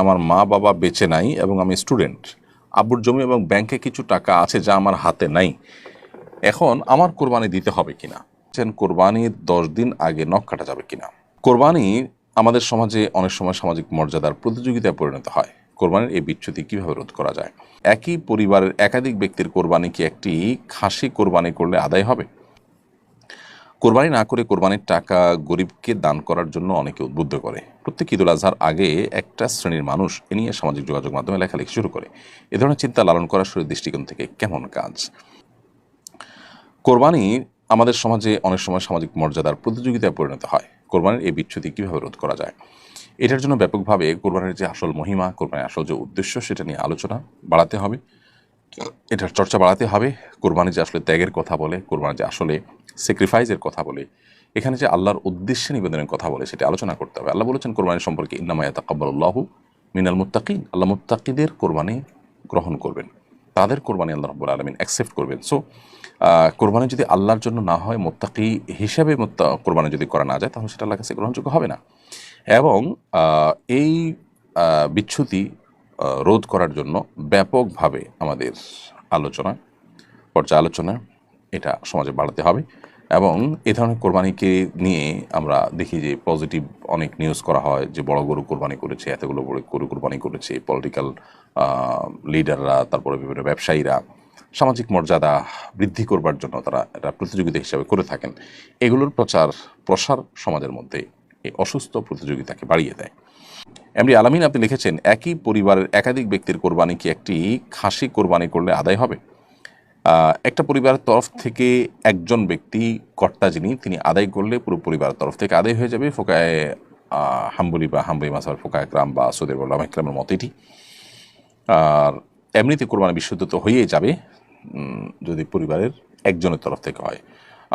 আমার মা বাবা বেঁচে নাই এবং আমি স্টুডেন্ট। আব্বুর জমি এবং ব্যাংকে কিছু টাকা আছে যা আমার হাতে নাই। এখন আমার কোরবানি দিতে হবে কিনা? কোরবানির দশ দিন আগে নখ কাটা যাবে কিনা? কোরবানি আমাদের সমাজে অনেক সময় সামাজিক মর্যাদার প্রতিযোগিতায় পরিণত হয়। কোরবানির এই বিচ্যুতি কীভাবে রোধ করা যায়? একই পরিবারের একাধিক ব্যক্তির কোরবানি কি একটি খাসি কোরবানি করলে আদায় হবে? কোরবানি না করে কোরবানির টাকা গরিবকে দান করার জন্য অনেকে উদ্বুদ্ধ করে। প্রত্যেক ঈদুল আজহার আগে একটা শ্রেণির মানুষ এ নিয়ে সামাজিক যোগাযোগ মাধ্যমে লেখালেখি শুরু করে। এ ধরনের চিন্তা লালন করার শরীর দৃষ্টিকোণ থেকে কেমন কাজ? কোরবানি আমাদের সমাজে অনেক সময় সামাজিক মর্যাদার প্রতিযোগিতায় পরিণত হয়। কোরবানির এই বিচ্যুতি কীভাবে রোধ করা যায়? এটার জন্য ব্যাপকভাবে কোরবানির যে আসল মহিমা, কোরবানির আসল যে উদ্দেশ্য, সেটা নিয়ে আলোচনা বাড়াতে হবে। এটার চর্চা বাড়াতে হবে। কোরবানি যে আসলে ত্যাগের কথা বলে, কোরবানি যে আসলে স্যাক্রিফাইসের কথা বলে এখানে যে আল্লাহর উদ্দেশ্যে নিবেদনের কথা বলে সেটা আলোচনা করতে হবে। আল্লাহ বলেছেন কোরবানি সম্পর্কে ইন্নামায়া তাকাব্বাল্লাহু মিনাল মুত্তাকিন আল্লাহ মুত্তাকিদের কোরবানি গ্রহণ করবেন। তাদের কোরবানি আল্লাহ রব্বুল আলমিন অ্যাকসেপ্ট করবেন। সো কোরবানি যদি আল্লাহর জন্য না হয় মোত্তাকি হিসাবে কোরবানি যদি করা না যায় তাহলে সেটা আল্লাহ কাছে গ্রহণযোগ্য হবে না। এবং এই আহ, বিচ্যুতি রোধ করার জন্য ব্যাপকভাবে আমাদের আলোচনা পর্যালোচনা এটা সমাজে বাড়াতে হবে। এবং এ ধরনের কোরবানিকে নিয়ে আমরা দেখি যে পজিটিভ অনেক নিউজ করা হয় যে বড় গরু কোরবানি করেছে, এতগুলো বড় গরু কোরবানি করেছে পলিটিক্যাল লিডাররা তারপরে বিভিন্ন ব্যবসায়ীরা, সামাজিক মর্যাদা বৃদ্ধি করবার জন্য তারা এটা প্রতিযোগিতা হিসাবে করে থাকেন। এগুলোর প্রচার, প্রসার সমাজের মধ্যে এই অসুস্থ প্রতিযোগিতাকে বাড়িয়ে দেয়। এমনি আলামিন আপনি লিখেছেন, একই পরিবারের একাধিক ব্যক্তির কোরবানি কি একটি খাসি কোরবানি করলে আদায় হবে? একটা পরিবারের তরফ থেকে একজন ব্যক্তি কর্তা যিনি, তিনি আদায় করলে পুরো পরিবারের তরফ থেকে আদায় হয়ে যাবে। ফোকায় হাম্বুলি বা হাম্বলি মাসার ফোকা একরাম বা সৌদের বল্লাম একরামের মতো এটি। আর এমনিতে কোরবানি বিশুদ্ধ তো হয়েই যাবে যদি পরিবারের একজনের তরফ থেকে হয়।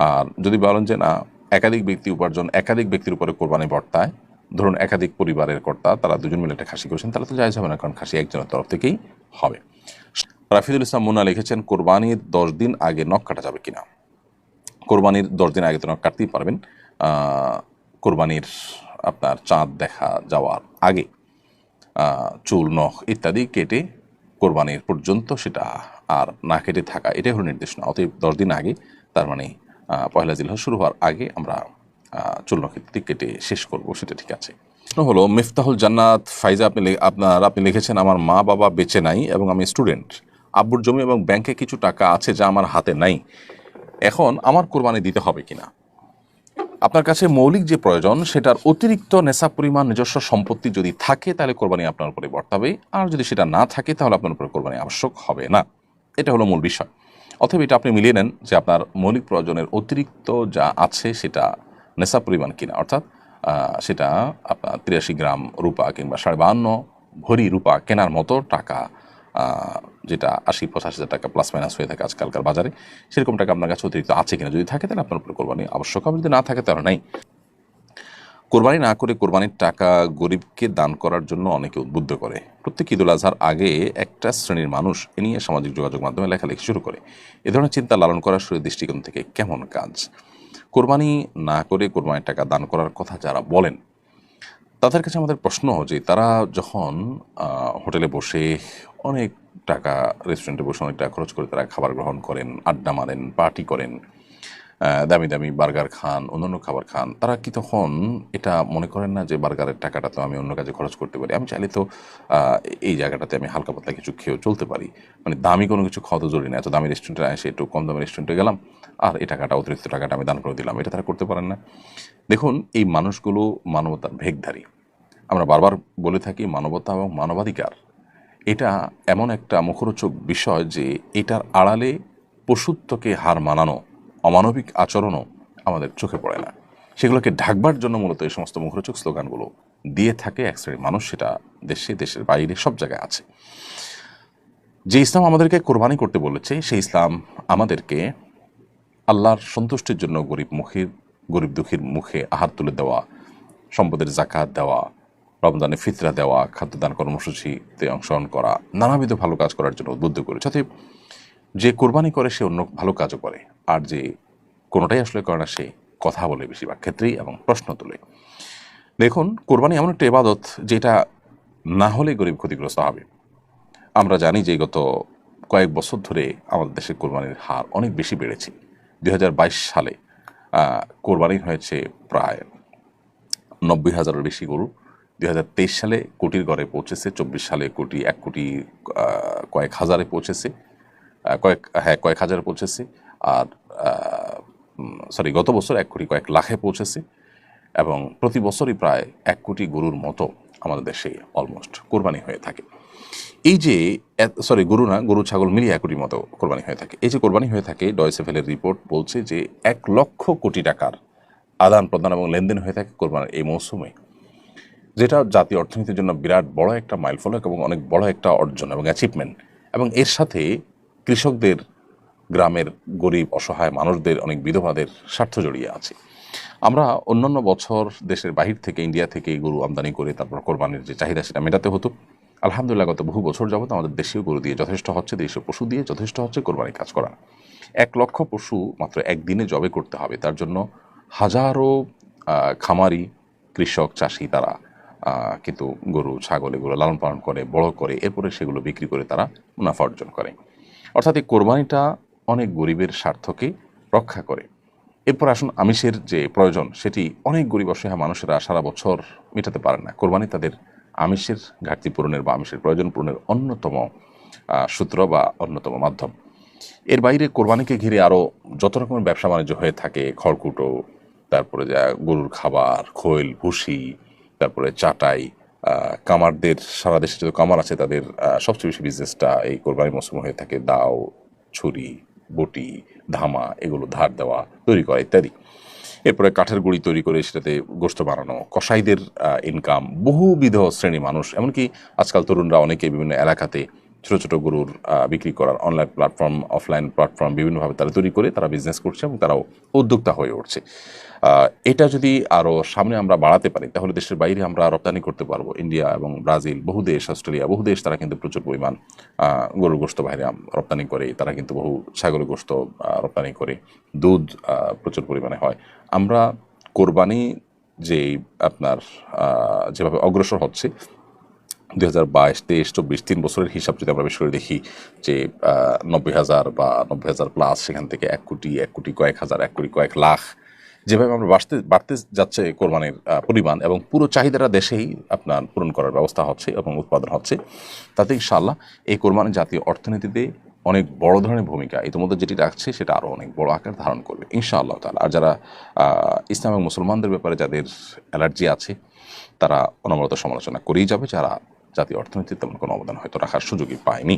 আর যদি বলেন যে না, একাধিক ব্যক্তি উপার্জন, একাধিক ব্যক্তির উপরে কোরবানি বর্তায়, ধরুন একাধিক পরিবারের কর্তা, তারা দুজন মিলে একটা খাসি করেছেন, তাহলে তো যাই হবে না, কারণ খাসি একজনের তরফ থেকেই হবে। রাফিদুল ইসলাম মুন্না লিখেছেন, কোরবানির দশ দিন আগে নখ কাটা যাবে কিনা? কোরবানির দশ দিন আগে তো নখ কাটতেই পারবেন। কোরবানির আপনার চাঁদ দেখা যাওয়ার আগে চুল, নখ ইত্যাদি কেটে কোরবানির পর্যন্ত সেটা আর না কেটে থাকা, এটাই হলো নির্দেশনা। অতএব দশ দিন আগে, তার মানে পয়লা জিল্লা শুরু হওয়ার আগে আমরা চুল, নখ ইত্যাদি কেটে শেষ করব, সেটা ঠিক আছে। প্রশ্ন হলো, মিফতাহুল জান্নাত ফাইজা আপনি আপনার, আপনি লিখেছেন, আমার মা বাবা বেঁচে নাই এবং আমি স্টুডেন্ট আব্বুর জমি এবং ব্যাংকে কিছু টাকা আছে যা আমার হাতে নাই। এখন আমার কোরবানি দিতে হবে কিনা? আপনার কাছে মৌলিক যে প্রয়োজন, সেটার অতিরিক্ত নেশা পরিমাণ, নিজস্ব সম্পত্তি যদি থাকে, তাহলে কোরবানি আপনার উপরে বর্তাবে। আর যদি সেটা না থাকে, তাহলে আপনার উপরে কোরবানি আবশ্যক হবে না। এটা হলো মূল বিষয়। অথবা এটা আপনি মিলিয়ে নেন যে আপনার মৌলিক প্রয়োজনের অতিরিক্ত যা আছে, সেটা নেশা পরিমাণ কিনা। অর্থাৎ সেটা আপনার তিরাশি গ্রাম রূপা কিংবা সাড়ে বাহান্ন ভরি রূপা কেনার মতো টাকা যেটা আশি পঁচাশি হাজার টাকা প্লাস মাইনাস হয়ে থাকে আজকালকার বাজারে সেরকম টাকা আপনার কাছে অতিরিক্ত আছে কিনা যদি থাকে, তাহলে আপনার উপরে কোরবানি আবশ্যক হবে যদি না থাকে তাহলে নাই। কোরবানি না করে কোরবানির টাকা গরিবকে দান করার জন্য অনেকে উদ্বুদ্ধ করে। প্রত্যেক ঈদুল আজহার আগে একটা শ্রেণির মানুষ এ নিয়ে সামাজিক যোগাযোগ মাধ্যমে লেখালেখি শুরু করে। এ ধরনের চিন্তা লালন করার শরীর দৃষ্টিকোণ থেকে কেমন কাজ? কোরবানি না করে কোরবানির টাকা দান করার কথা যারা বলেন তাদের কাছে আমাদের প্রশ্ন যে তারা যখন হোটেলে বসে অনেক টাকা রেস্টুরেন্টে বসে অনেক টাকা খরচ করে তারা খাবার গ্রহণ করেন, আড্ডা মারেন পার্টি করেন দামি দামি বার্গার খান, অন্যান্য খাবার খান, তারা কি তখন এটা মনে করেন না যে বার্গারের টাকাটা তো আমি অন্য কাজে খরচ করতে পারি? আমি চাইলে তো এই জায়গাটাতে আমি হালকা পাতলা কিছু খেয়েও চলতে পারি। মানে দামি কোনো কিছু খাওয়া তো জরুরি না। এত দামি রেস্টুরেন্টে এসে একটু কম দামি রেস্টুরেন্টে গেলাম, আর এই টাকাটা, অতিরিক্ত টাকাটা আমি দান করে দিলাম। এটা তারা করতে পারেন না। দেখুন, এই মানুষগুলো মানবতার ভেগধারী আমরা বারবার বলে থাকি মানবতা এবং মানবাধিকার। এটা এমন একটা মুখরোচক বিষয় যে এটার আড়ালে পশুত্বকে হার মানানো অমানবিক আচরণও আমাদের চোখে পড়ে না। সেগুলোকে ঢাকবার জন্য মূলত এই সমস্ত মুখরোচক স্লোগানগুলো দিয়ে থাকে এক শ্রেণির মানুষ, সেটা দেশে, দেশের বাইরে, সব জায়গায় আছে। যে ইসলাম আমাদেরকে কোরবানি করতে বলেছে, সেই ইসলাম আমাদেরকে আল্লাহর সন্তুষ্টির জন্য গরিব মুখের, গরিব দুঃখীর মুখে আহার তুলে দেওয়া, সম্পদের জাকাত দেওয়া, রমজানে ফিতরা দেওয়া, খাদ্যদান কর্মসূচিতে অংশগ্রহণ করা, নানাবিধ ভালো কাজ করার জন্য উদ্বুদ্ধ করেছে। অতএব যে কোরবানি করে, সে অন্য ভালো কাজও করে। আর যে কোনোটাই আসলে করে না, সে কথা বলে বেশিরভাগ ক্ষেত্রেই এবং প্রশ্ন তোলে। দেখুন, কোরবানি এমন একটা ইবাদত যেটা না হলে গরিব ক্ষতিগ্রস্ত হবে। আমরা জানি যে গত কয়েক বছর ধরে আমাদের দেশে কোরবানির হার অনেক বেশি বেড়েছে। দু হাজার বাইশ সালে কোরবানি হয়েছে প্রায় নব্বই হাজারের বেশি গরু। দুই হাজার তেইশ সালে কোটির গড়ে পৌঁছেছে, চব্বিশ সালে কোটি, এক কোটি কয়েক হাজারে পৌঁছেছে। কয়েক হ্যাঁ কয়েক হাজারে পৌঁছেছে। আর সরি গত বছর এক কোটি কয়েক লাখে পৌঁছেছে এবং প্রতি বছরই প্রায় এক কোটি গরুর মতো আমাদের দেশে অলমোস্ট কোরবানি হয়ে থাকে। এই যে সরি গরু না, গরু, ছাগল মিলিয়ে এক কোটির মতো কোরবানি হয়ে থাকে। এই যে কোরবানি হয়ে থাকে, ডয়সেফেলের রিপোর্ট বলছে যে এক লক্ষ কোটি টাকার আদান প্রদান এবং লেনদেন হয়ে থাকে কোরবানির এই মৌসুমে, যেটা জাতীয় অর্থনীতির জন্য বিরাট বড় একটা মাইলফলক এবং অনেক বড় একটা অর্জন এবং অ্যাচিভমেন্ট এবং এর সাথে কৃষকদের গ্রামের গরিব, অসহায় মানুষদের অনেক বিধবাদের স্বার্থ জড়িয়ে আছে। আমরা অন্যান্য বছর দেশের বাহির থেকে, ইন্ডিয়া থেকে গরু আমদানি করে তারপর কোরবানির যে চাহিদা সেটা মেটাতে হতো। আলহামদুলিল্লাহ গত বহু বছর যাবত আমাদের দেশীয় গরু দিয়ে যথেষ্ট হচ্ছে, দেশীয় পশু দিয়ে যথেষ্ট হচ্ছে কোরবানির কাজ করা। এক লক্ষ পশু মাত্র একদিনে জবে করতে হবে। তার জন্য হাজারো খামারি, কৃষক, চাষি তারা কিন্তু গরু, ছাগল এগুলো লালন পালন করে, বড় করে, এরপরে সেগুলো বিক্রি করে তারা মুনাফা অর্জন করে। অর্থাৎ এই কোরবানিটা অনেক গরিবের স্বার্থকে রক্ষা করে। এরপর আসুন আমিষের যে প্রয়োজন, সেটি অনেক গরিব অসহায় মানুষেরা সারা বছর মেটাতে পারে না। কোরবানি তাদের আমিষের ঘাটতি পূরণের বা আমিষের প্রয়োজন পূরণের অন্যতম সূত্র বা অন্যতম মাধ্যম। এর বাইরে কোরবানিকে ঘিরে আরও যত রকমের ব্যবসা বাণিজ্য হয়ে থাকে, খড়কুটো, তারপরে যা গরুর খাবার, খৈল, ভুসি, তারপরে চাটাই কামারদের, সারা দেশে যত কামার আছে, তাদের সবচেয়ে বেশি বিজনেসটা এই কোরবানি মৌসুম হয়ে থাকে দাও, ছুরি, বটি, ধামা, এগুলো ধার দেওয়া, তৈরি করা ইত্যাদি। এরপরে কাঠের গুঁড়ি তৈরি করে সেটাতে গোস্ত বানানো, কসাইদের ইনকাম বহুবিধ শ্রেণি মানুষ, এমনকি আজকাল তরুণরা অনেকে বিভিন্ন এলাকাতে ছোট ছোটো গরুর বিক্রি করার অনলাইন প্ল্যাটফর্ম অফলাইন প্ল্যাটফর্ম বিভিন্নভাবে তারা তৈরি করে তারা বিজনেস করছে এবং তারাও উদ্যোক্তা হয়ে উঠছে। এটা যদি আরও সামনে আমরা বাড়াতে পারি, তাহলে দেশের বাইরে আমরা রপ্তানি করতে পারব। ইন্ডিয়া এবং ব্রাজিল বহু দেশ অস্ট্রেলিয়া বহু দেশ তারা কিন্তু প্রচুর পরিমাণ গরুর গোস্ত বাইরে রপ্তানি করে, তারা কিন্তু বহু ছাগলের গোস্ত রপ্তানি করে, দুধ প্রচুর পরিমাণে হয়। আমরা কোরবানি যে আপনার যেভাবে অগ্রসর হচ্ছে দুই হাজার বাইশ, তেইশ, চব্বিশ, তিন বছরের হিসাব যদি আমরা বেশ করে দেখি যে নব্বই হাজার বা নব্বই হাজার প্লাস সেখান থেকে এক কোটি এক কোটি কয়েক হাজার, এক কোটি কয়েক লাখ যেভাবে আমরা বাড়তে বাড়তে যাচ্ছে কোরবানির পরিমাণ এবং পুরো চাহিদাটা দেশেই আপনার পূরণ করার ব্যবস্থা হচ্ছে এবং উৎপাদন হচ্ছে, তাতে ইনশাআল্লাহ এই কোরবানি জাতীয় অর্থনীতিতে অনেক বড় ধরনের ভূমিকা ইতিমধ্যে যেটি রাখছে সেটা আরও অনেক বড় আকার ধারণ করবে, ইনশাআল্লাহ তাআলা। আর যারা ইসলাম এবং মুসলমানদের ব্যাপারে যাদের অ্যালার্জি আছে, তারা অনবরত সমালোচনা করেই যাবে, যারা জাতীয় অর্থনীতিতে তেমন কোনো অবদান হয়তো রাখার সুযোগই পায়নি।